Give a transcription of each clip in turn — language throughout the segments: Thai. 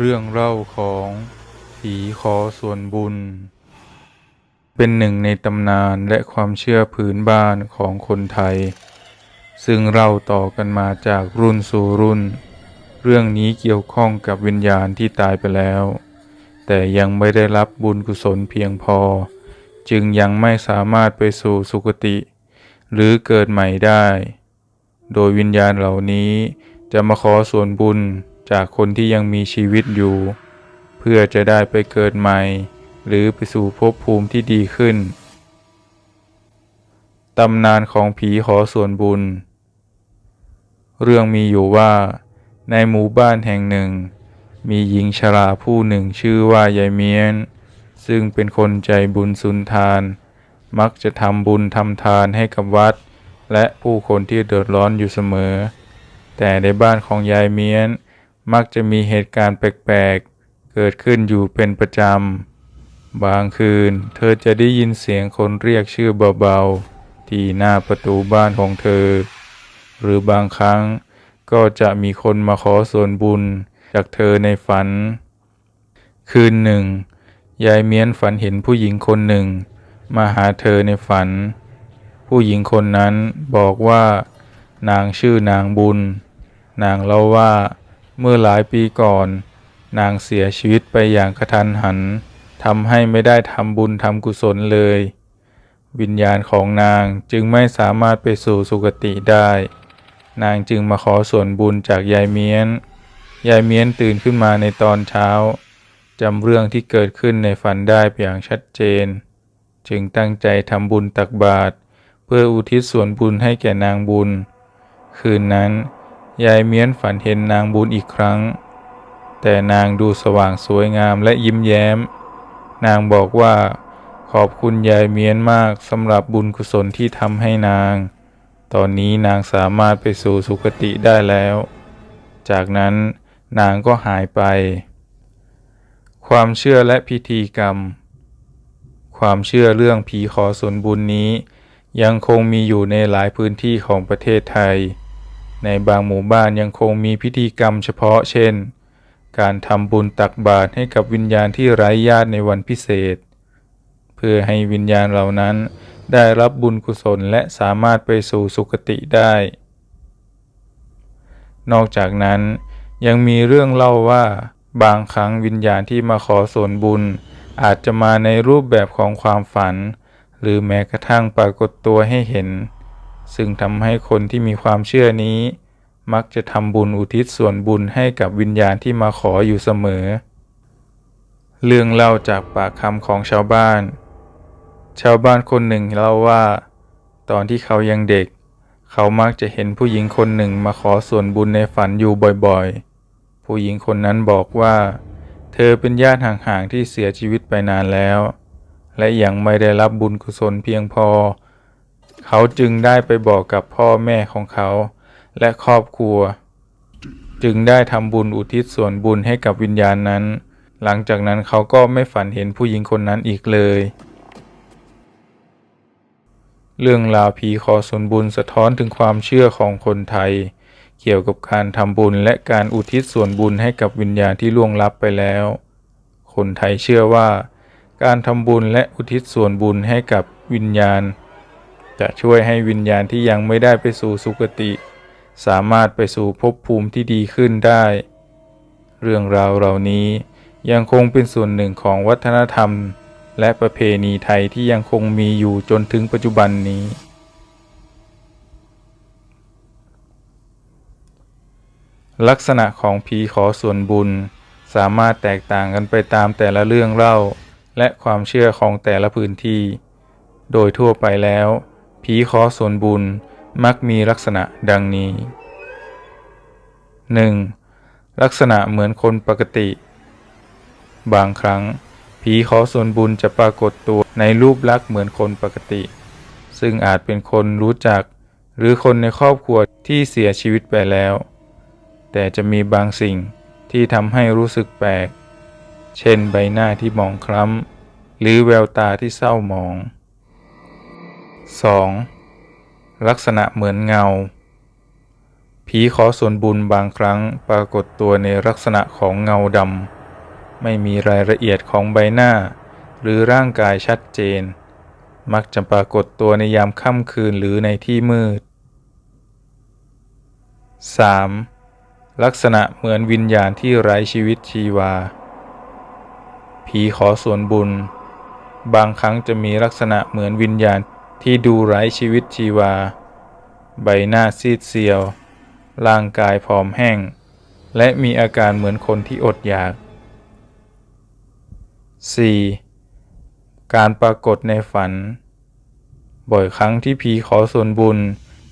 เรื่องเล่าของผีขอส่วนบุญ เป็นหนึ่งในตำนานและความเชื่อพื้นบ้านของคนไทย ซึ่งเล่าต่อกันมาจากรุ่นสู่รุ่น เรื่องนี้เกี่ยวข้องกับวิญญาณที่ตายไปแล้ว แต่ยังไม่ได้รับบุญกุศลเพียงพอ จึงยังไม่สามารถไปสู่สุคติ หรือเกิดใหม่ได้ โดยวิญญาณเหล่านี้จะมาขอส่วนบุญ จากคนที่ยังมีชีวิตอยู่ เพื่อจะได้ไปเกิดใหม่ หรือไปสู่ภพภูมิที่ดีขึ้น ตำนานของผีขอส่วนบุญ เรื่องมีอยู่ว่า ในหมู่บ้านแห่งหนึ่ง มีหญิงชราผู้หนึ่งชื่อว่ายายเมียน ซึ่งเป็นคนใจบุญสุนทาน มักจะทำบุญทำทานให้กับวัด และผู้คนที่เดือดร้อนอยู่เสมอ แต่ในบ้านของยายเมียน มักจะมีเหตุการณ์แปลกๆ เกิดขึ้นอยู่เป็นประจำ บางคืนเธอจะได้ยินเสียงคนเรียกชื่อเบาๆ ที่หน้าประตูบ้านของเธอ หรือบางครั้งก็จะมีคนมาขอส่วนบุญจากเธอในฝัน คืนหนึ่ง ยายเมียนฝันเห็นผู้หญิงคนหนึ่ง มาหาเธอในฝัน ผู้หญิงคนนั้นบอกว่า นางชื่อนางบุญ นางเล่าว่า เมื่อหลายปีก่อน นางเสียชีวิตไปอย่างกระทันหันทำให้ไม่ได้ทำบุญทำกุศลเลย วิญญาณของนางจึงไม่สามารถไปสู่สุคติได้ นางจึงมาขอส่วนบุญจากยายเมียน ยายเมียนตื่นขึ้นมาในตอนเช้าจำเรื่องที่เกิดขึ้นในฝันได้อย่างชัดเจน จึงตั้งใจทำบุญตักบาตรเพื่ออุทิศส่วนบุญให้แก่นางบุญ คืนนั้น ยายเมียนฝันเห็นนางบุญอีกครั้ง แต่นางดูสว่างสวยงามและยิ้มแย้ม นางบอกว่า ขอบคุณยายเมียนมากสำหรับบุญกุศลที่ทำให้นาง ตอนนี้นางสามารถไปสู่สุคติได้แล้ว จากนั้นนางก็หายไป ความเชื่อและพิธีกรรม ความเชื่อเรื่องผีขอส่วนบุญนี้ ยังคงมีอยู่ในหลายพื้นที่ของประเทศไทย ในบางหมู่บ้านยังคงมีพิธีกรรมเฉพาะเช่น การทำบุญตักบาตรให้กับวิญญาณที่ไร้ญาติในวันพิเศษ เพื่อให้วิญญาณเหล่านั้นได้รับบุญกุศลและสามารถไปสู่สุคติได้ นอกจากนั้นยังมีเรื่องเล่าว่า บางครั้งวิญญาณที่มาขอส่วนบุญ อาจจะมาในรูปแบบของความฝัน หรือแม้กระทั่งปรากฏตัวให้เห็น ซึ่งทำให้คนที่มีความเชื่อนี้ มักจะทำบุญอุทิศส่วนบุญให้กับวิญญาณที่มาขออยู่เสมอ เรื่องเล่าจากปากคำของชาวบ้าน ชาวบ้านคนหนึ่งเล่าว่า ตอนที่เขายังเด็ก เขามักจะเห็นผู้หญิงคนหนึ่งมาขอส่วนบุญในฝันอยู่บ่อยๆ ผู้หญิงคนนั้นบอกว่า เธอเป็นญาติห่างๆที่เสียชีวิตไปนานแล้ว และยังไม่ได้รับบุญกุศลเพียงพอ เขาจึงได้ไปบอกกับพ่อแม่ของเขา และครอบครัว จึงได้ทำบุญอุทิศส่วนบุญให้กับวิญญาณนั้น หลังจากนั้นเขาก็ไม่ฝันเห็นผู้หญิงคนนั้นอีกเลย เรื่องราวผีขอส่วนบุญสะท้อนถึงความเชื่อของคนไทย เกี่ยวกับการทำบุญและการอุทิศส่วนบุญให้กับวิญญาณที่ล่วงลับไปแล้ว คนไทยเชื่อว่า การทำบุญและอุทิศส่วนบุญให้กับวิญญาณ จะช่วยให้วิญญาณที่ยังไม่ได้ไปสู่สุคติ สามารถไปสู่ภพภูมิที่ดีขึ้นได้ เรื่องราวเหล่านี้ยังคงเป็นส่วนหนึ่งของวัฒนธรรม และประเพณีไทยที่ยังคงมีอยู่จนถึงปัจจุบันนี้ ลักษณะของผีขอส่วนบุญ สามารถแตกต่างกันไปตามแต่ละเรื่องเล่า และความเชื่อของแต่ละพื้นที่ โดยทั่วไปแล้ว ผีขอส่วนบุญมักมีลักษณะดังนี้ 1. ลักษณะเหมือนคนปกติ บางครั้ง ผีขอส่วนบุญจะปรากฏตัวในรูปลักษณ์เหมือนคนปกติ ซึ่งอาจเป็นคนรู้จัก หรือคนในครอบครัวที่เสียชีวิตไปแล้ว แต่จะมีบางสิ่งที่ทำให้รู้สึกแปลก เช่นใบหน้าที่มองคล้ำ หรือแววตาที่เศร้าหมอง 2. ลักษณะเหมือนเงา ผีขอส่วนบุญบางครั้งปรากฏตัวในลักษณะของเงาดำ ไม่มีรายละเอียดของใบหน้า หรือร่างกายชัดเจน มักจะปรากฏตัวในยามค่ำคืนหรือในที่มืด 3. ลักษณะเหมือนวิญญาณที่ไร้ชีวิตชีวา ผีขอส่วนบุญ บางครั้งจะมีลักษณะเหมือนวิญญาณ ที่ดูไร้ชีวิตชีวา ใบหน้าซีดเซียว ร่างกายผอมแห้ง และมีอาการเหมือนคนที่อดอยาก 4. การปรากฏในฝัน บ่อยครั้งที่ผีขอส่วนบุญ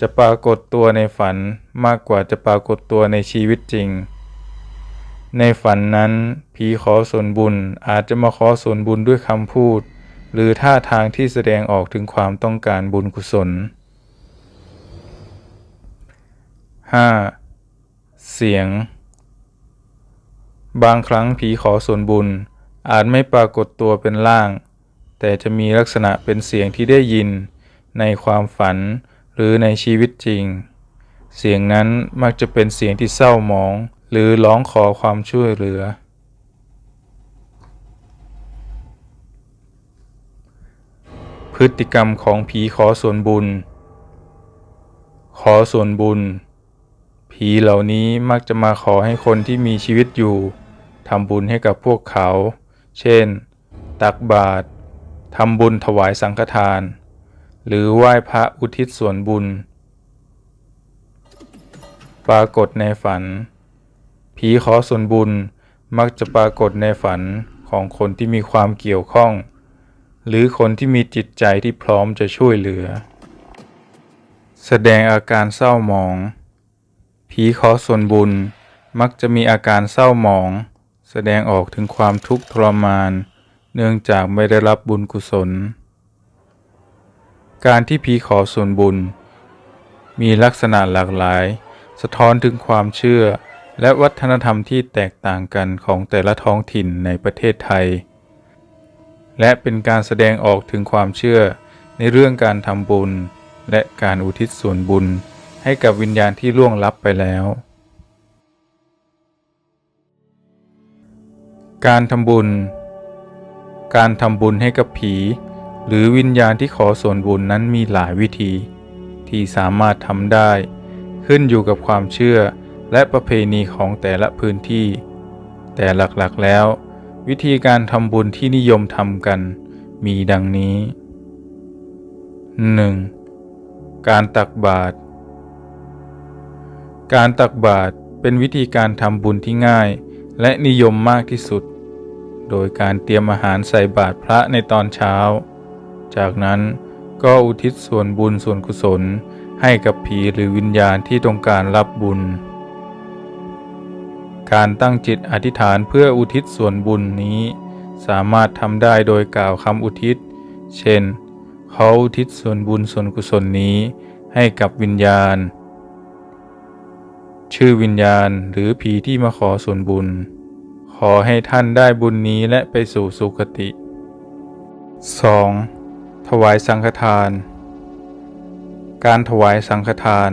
จะปรากฏตัวในฝันมากกว่าจะปรากฏตัวในชีวิตจริง ในฝันนั้นผีขอส่วนบุญอาจจะมาขอส่วนบุญด้วยคำพูด หรือท่าทางที่แสดงออกถึงความต้องการบุญกุศล 5. เสียง บางครั้งผีขอส่วนบุญ อาจไม่ปรากฏตัวเป็นร่าง แต่จะมีลักษณะเป็นเสียงที่ได้ยิน ในความฝันหรือในชีวิตจริง เสียงนั้นมักจะเป็นเสียงที่เศร้าหมอง หรือร้องขอความช่วยเหลือ พฤติกรรมของผีขอส่วนบุญ ขอส่วนบุญ ผีเหล่านี้มักจะมาขอให้คนที่มีชีวิตอยู่ทำบุญให้กับพวกเขา เช่น ตักบาตรทำบุญถวายสังฆทาน หรือไหว้พระอุทิศส่วนบุญ ปรากฏในฝัน ผีขอส่วนบุญมักจะปรากฏในฝันของคนที่มีความเกี่ยวข้อง หรือคนที่มีจิตใจที่พร้อมจะช่วยเหลือ แสดงอาการเศร้าหมอง ผีขอส่วนบุญมักจะมีอาการเศร้าหมอง แสดงออกถึงความทุกข์ทรมาน เนื่องจากไม่ได้รับบุญกุศล การที่ผีขอส่วนบุญ มีลักษณะหลากหลาย สะท้อนถึงความเชื่อและวัฒนธรรมที่แตกต่างกันของแต่ละท้องถิ่นในประเทศไทย และเป็นการแสดงออกถึงความเชื่อในเรื่องการทำบุญ และการอุทิศส่วนบุญ ให้กับวิญญาณที่ล่วงลับไปแล้ว การทำบุญ การทำบุญให้กับผี หรือวิญญาณที่ขอส่วนบุญนั้นมีหลายวิธี ที่สามารถทำได้ ขึ้นอยู่กับความเชื่อและประเพณีของแต่ละพื้นที่ แต่หลักๆแล้ว วิธีการทำบุญที่นิยมทำกันมีดังนี้ 1. การตักบาตร การตักบาตรเป็นวิธีการทำบุญที่ง่าย และนิยมมากที่สุด โดยการเตรียมอาหารใส่บาตรพระในตอนเช้า จากนั้นก็อุทิศส่วนบุญส่วนกุศลให้กับผีหรือวิญญาณที่ต้องการรับบุญ การตั้งจิตอธิษฐานเพื่ออุทิศส่วนบุญนี้ สามารถทำได้โดยกล่าวคำอุทิศ เช่น เขาอุทิศส่วนบุญส่วนกุศลนี้ ให้กับวิญญาณ ชื่อวิญญาณหรือผีที่มาขอส่วนบุญ ขอให้ท่านได้บุญนี้และไปสู่สุคติ 2. ถวายสังฆทาน การถวายสังฆทาน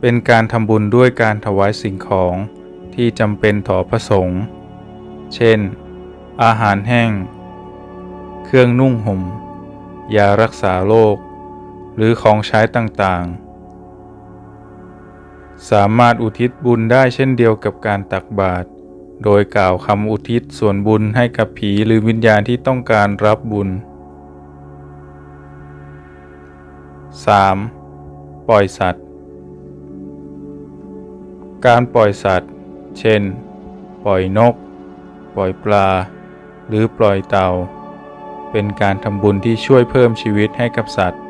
เป็นการทำบุญด้วยการถวายสิ่งของ ที่จำเป็นต่อพระสงฆ์ เช่น อาหารแห้ง เครื่องนุ่งห่ม ยารักษาโรค หรือของใช้ต่างๆ สามารถอุทิศบุญได้เช่นเดียวกับการตักบาตร โดยกล่าวคำอุทิศส่วนบุญให้กับผีหรือวิญญาณที่ต้องการรับบุญ 3. ปล่อยสัตว์ การปล่อยสัตว์ เช่น ปล่อยนก ปล่อยปลา หรือปล่อยเต่า เป็นการทำบุญที่ช่วยเพิ่มชีวิตให้กับสัตว์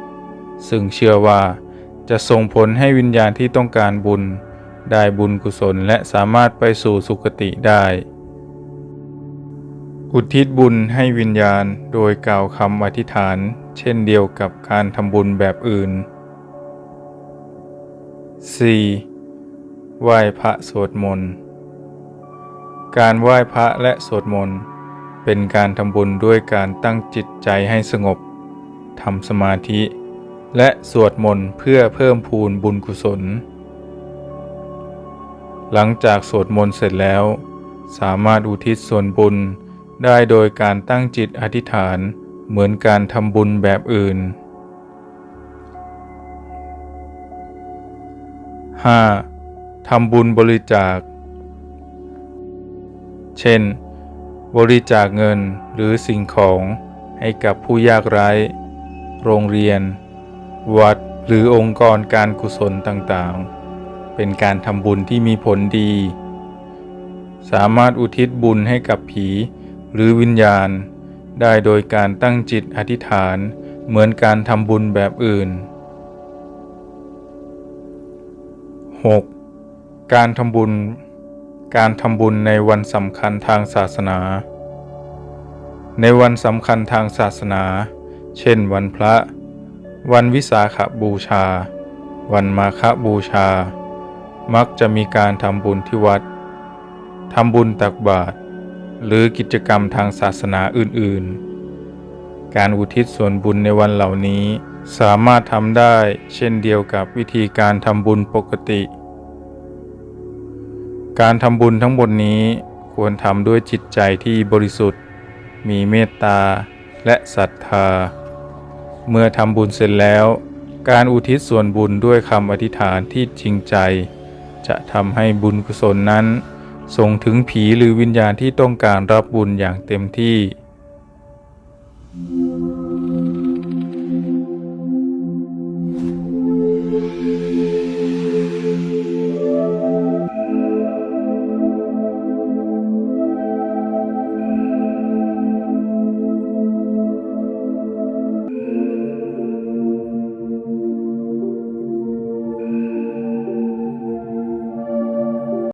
ซึ่งเชื่อว่าจะส่งผลให้วิญญาณที่ต้องการบุญ ได้บุญกุศลและสามารถไปสู่สุคติได้ อุทิศบุญให้วิญญาณโดยกล่าวคำอธิษฐาน เช่นเดียวกับการทำบุญแบบอื่น 4. ไหว้พระสวดมนต์ การไหว้พระและสวดมนต์เป็นการทำบุญด้วยการตั้งจิตใจให้สงบทำสมาธิ และสวดมนต์เพื่อเพิ่มพูนบุญกุศล หลังจากสวดมนต์เสร็จแล้ว สามารถอุทิศส่วนบุญได้โดยการตั้งจิตอธิษฐานเหมือนการทำบุญแบบอื่น 5. ทำบุญบริจาค เช่น บริจาคเงินหรือสิ่งของให้กับผู้ยากไร้ โรงเรียน วัดหรือองค์กรการกุศลต่างๆ เป็นการทำบุญที่มีผลดี สามารถอุทิศบุญให้กับผีหรือวิญญาณ ได้โดยการตั้งจิตอธิษฐานเหมือนการทำบุญแบบอื่น 6. การทำบุญ การทำบุญในวันสำคัญทางศาสนา ในวันสำคัญทางศาสนา เช่น วันพระ วันวิสาขบูชา วันมาฆบูชา มักจะมีการทำบุญที่วัดทำบุญตักบาตรหรือกิจกรรมทางศาสนาอื่นๆ การอุทิศส่วนบุญในวันเหล่านี้สามารถทำได้เช่นเดียวกับวิธีการทำบุญปกติ การทำบุญทั้งหมดนี้ควรทำด้วยจิตใจที่บริสุทธิ์ มีเมตตาและศรัทธา เมื่อทำบุญเสร็จแล้ว การอุทิศส่วนบุญด้วยคำอธิษฐานที่จริงใจ จะทำให้บุญกุศลนั้น ส่งถึงผีหรือวิญญาณที่ต้องการรับบุญอย่างเต็มที่